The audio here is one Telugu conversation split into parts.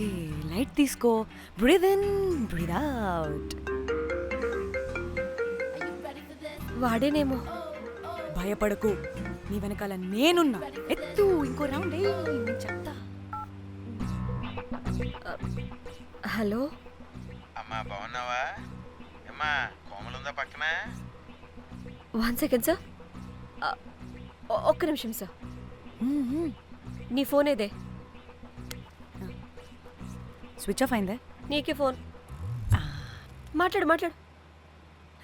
ఓకే లైట్ తీసుకో. Breathe in breathe out. వాడేనేమో. భయపడకు నీ వెనకాల నేనున్నా. ఎత్తు ఇంకో రౌండ్ నేను చెప్తా. హలో? అమ్మా బాగున్నావా? అమ్మా కోమలుందా పక్కన? One second sir. ఒక్క నిమిషం సార్. నీ ఫోన్ ఏదే? స్విచ్ ఆఫ్ అయిందే నీకే ఫోన్ మాట్లాడు మాట్లాడు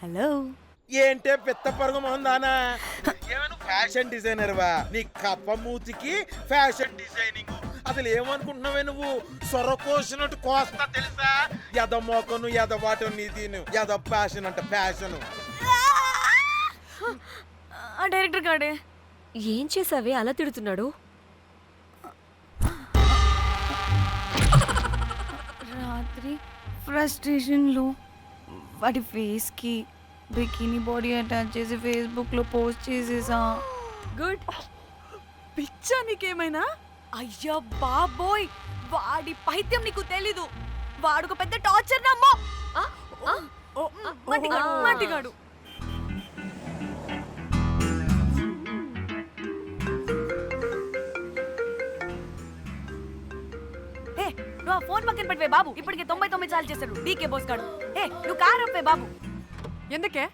హలో ఏంటే పెద్ద పరుగు మొహందానా ఏమైనా ఫ్యాషన్ డిజైనర్ వా నీ కప్ప మూతికి ఫ్యాషన్ డిజైనింగ్ అసలు ఏమనుకుంటున్నావే నువ్వు సొర కోసినట్టు కోస్తా తెలుసా ఎద మోకను ఎద వాటం నీ దీని ఎద ఫ్యాషన్ అంట ఫ్యాషన్ ఆ డైరెక్టర్ గాడే ఏం చేసావే అలా తిడుతున్నాడు రాత్రి ఫ్రస్ట్రేషన్లో. వాడి ఫేస్కి బికినీ బాడీ అటాచ్ చేసి ఫేస్బుక్లో పోస్ట్ చేసేసా. గుడ్. పిచ్చా నీకేమైనా? అయ్యా బాబోయ్! వాడి పైత్యం నీకు తెలీదు. వాడు ఒక పెద్ద టార్చర్ నమ్మో! మట్టిగాడు మట్టిగాడు ఆ పెట్టవే బాబు ఇప్పటికే తొంభై తొమ్మిది సార్లు చేశాడు. డీకే బోస్ గాడు. ఏ నువ్వు కారు అప్పే బాబు. ఎందుకే?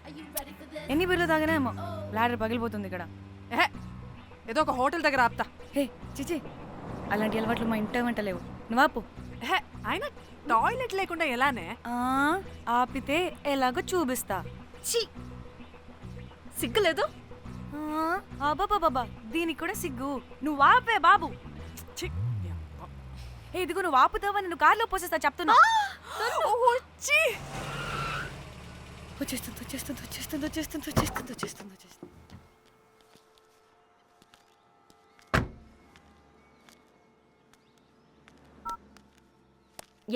ఎన్ని బిర్లు తాగినాయేమో లాడర్ పగిలిపోతుంది ఇక్కడ. ఎహె, ఏదో ఒక హోటల్ దగ్గర ఆపుతా. హే చిచి అలాంటి అలవాట్లు మా ఇంట వెంట లేవు. నువ్వు ఆపు. ఎహె, అయినా టాయిలెట్ లేకుండా ఎలానే? ఆ, ఆపితే ఎలాగో చూపిస్తా. చి సిగ్గులేదు? బాబా దీనికి కూడా సిగ్గు. నువ్వు ఆపే బాబు. ఛీ, ఏ ఇదిగో నువ్వు ఆపుతావని నువ్వు కార్లో పోసేస్తా చెప్తున్నా. వచ్చి. వచ్చేస్తుంది వచ్చేస్తుంది వచ్చేస్తుంది వచ్చేస్తుంది వచ్చేస్తుంది వచ్చేస్తుంది వచ్చేస్తుంది.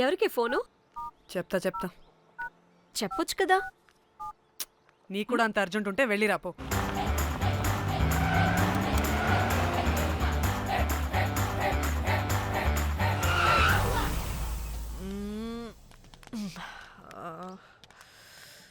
ఎవరికి ఫోను? చెప్తా చెప్తా. చెప్పొచ్చు కదా. నీ కూడా అంత అర్జెంట్ ఉంటే వెళ్ళి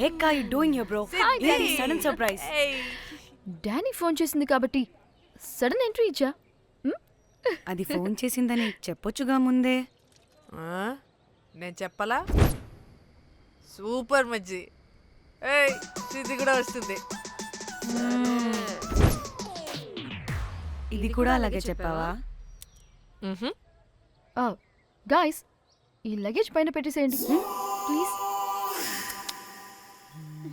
Heck are you doing here bro ఇది సడన్ సర్ప్రైజ్ డానీ ఫోన్ చేసింది కాబట్టి సడన్ ఎంట్రీ ఇచ్చా. అది ఫోన్ చేసిందని చెప్పొచ్చుగా ముందే. ఆ, నేను చెప్పలా? సూపర్ మజ్జి. ఏయ్ ఇది కూడా వస్తుంది. ఇది కూడా అలాగే చెప్పావా. గాయస్ ఈ లగేజ్ పైన పెట్టేసేయండి. Please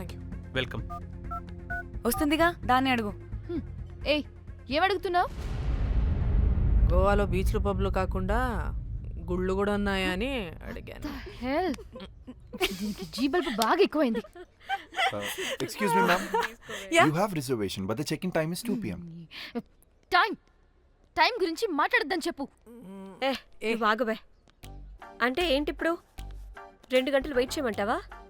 థ్యాంక్ యూ వెల్కమ్ వస్తుందిగా దాన్ని అడుగు. ఏయ్ ఏం అడుగుతున్నావు? గోవాలో బీచ్లు పబ్లు కాకుండా గుళ్ళు కూడా ఉన్నాయా అని అడిగాను. హెల్ దీనికి జీ బల్బ్ బాగా ఎక్కువైంది. Uh, excuse me, ma'am. Yeah. You have reservation, but the check-in time is 2 p.m. Time time గురించి మాట్లాడద్దని చెప్పు. ఏ ఆగువే అంటే ఏంటి ఇప్పుడు రెండు గంటలు వెయిట్ చేయమంటావా?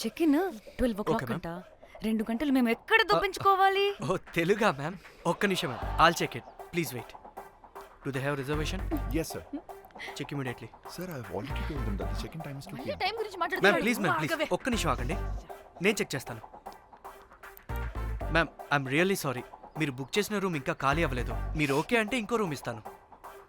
check in 12 o'clock రెండు గంటలు మేము ఎక్కడ oh, దొప్పించుకోవాలి ఓ oh, తెలుగా మ్యామ్ ఒక్క నిమిషం ma'am I'll check it please wait do they have reservation yes check immediately sir I please ma'am ఒక్క నిమిషం ఆగండి. నేను చెక్ చేస్తాను. మ్యామ్ ఐఎమ్ రియల్లీ సారీ మీరు బుక్ చేసిన రూమ్ ఇంకా ఖాళీ అవ్వలేదు. మీరు ఓకే అంటే ఇంకో రూమ్ ఇస్తాను.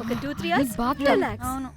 ఒక టూ త్రీ అవర్స్ అవును.